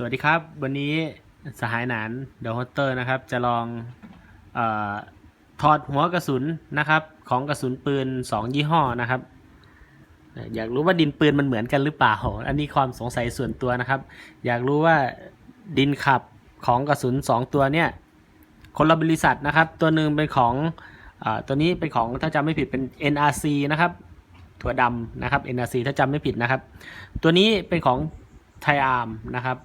สวัสดีครับ วันนี้สหายหนานเดอะฮอตเตอร์นะครับ จะลองอถอดหัวกระสุนนะครับ ของกระสุนปืน 2 ยี่ห้อนะครับ อยากรู้ว่าดินปืนมันเหมือนกันหรือเปล่า อันนี้ความสงสัยส่วนตัวนะครับ อยากรู้ว่าดินขับของกระสุน 2 ตัวเนี่ยคนละบริษัทนะครับ ตัวหนึ่งเป็นของอตัวนี้เป็นของถ้าจำไม่ผิดเป็น NRC นะครับถั่วดำนะครับ NRC ถ้าจำไม่ผิดนะครับ ตัวนี้เป็นของไทอาร์มนะครับ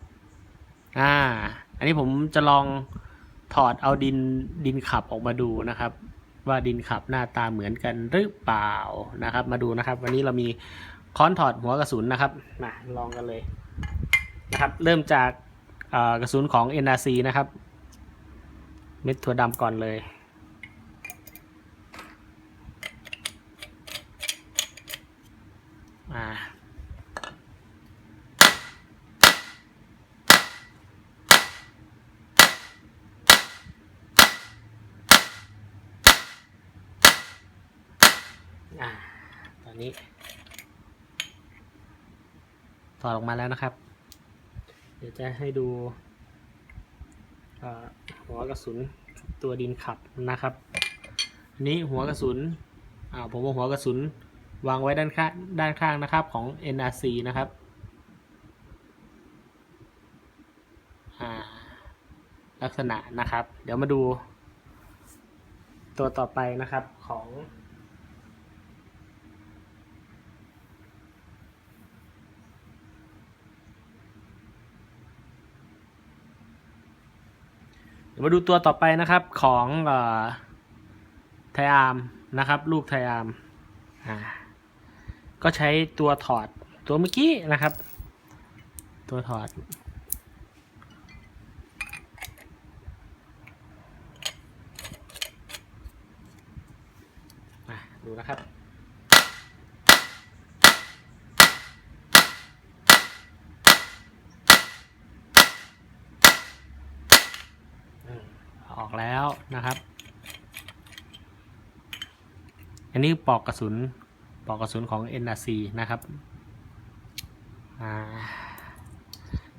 อ่า อันนี้ผมจะลองถอดเอาดินดินขับออกมาดูนะครับ ว่าดินขับหน้าตาเหมือนกันหรือเปล่านะครับ มาดูนะครับ วันนี้เรามีค้อนถอดหัวกระสุนนะครับมาลองกันเลยนะครับ เริ่มจากกระสุนของ NRC นะครับ เม็ดถั่วดำก่อนเลยอ่า อ่า ตอนนี้ถอดออกมาแล้วนะครับ เดี๋ยวจะให้ดูหัวกระสุนตัวดินขับนะครับอันนี้หัวกระสุนอ่าผมเอาหัวกระสุนวางไว้ด้านข้างด้านข้างนะครับของ NRC นะครับลักษณะนะครับ เดี๋ยวมาดูตัวต่อไปนะครับของ เดี๋ยวมาดูตัวต่อไปนะครับของไทอาร์มนะครับรูปไทอาร์มอ่าก็ใช้ตัวถอดตัวเมื่อกี้นะครับ ตัวถอด ดูนะครับ อืม ออกแล้วนะครับ อันนี้ปอกกระสุนปอกกระสุนของ NRC นะครับ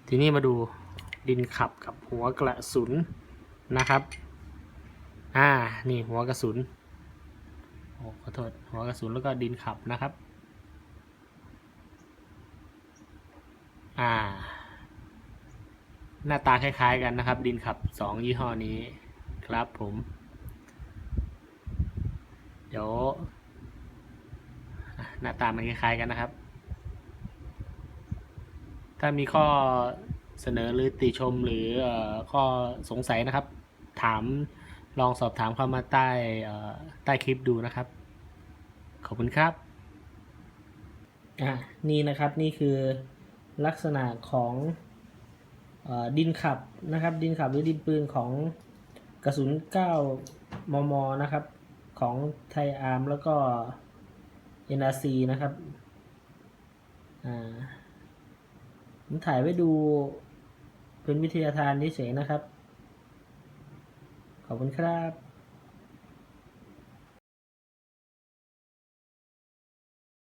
ทีนี้มาดูดินขับกับหัวกระสุนนะครับ อ่า นี่หัวกระสุน โอ้ขอโทษ หัวกระสุนแล้วก็ดินขับนะครับ อ่า หน้าตาคล้ายๆกันนะครับ ดินขับสองยี่ห้อนี้ ครับผม เดี๋ยว หน้าตามันคล้ายๆกันนะครับ ถ้ามีข้อเสนอหรือติชมหรือข้อสงสัยนะครับ ถามลองสอบถามเข้ามาใต้ใต้คลิปดูนะครับ ขอบคุณครับอะนี่นะครับนี่คือลักษณะของอดินขับนะครับ ดินขับหรือดินปืนของ กระสุน 9 มม นะครับ ของไทยอาร์มแล้วก็ NRC นะครับ อ่า ผมถ่ายไว้ดูเป็นวิทยาทานเฉยๆนะครับ ขอบคุณครับ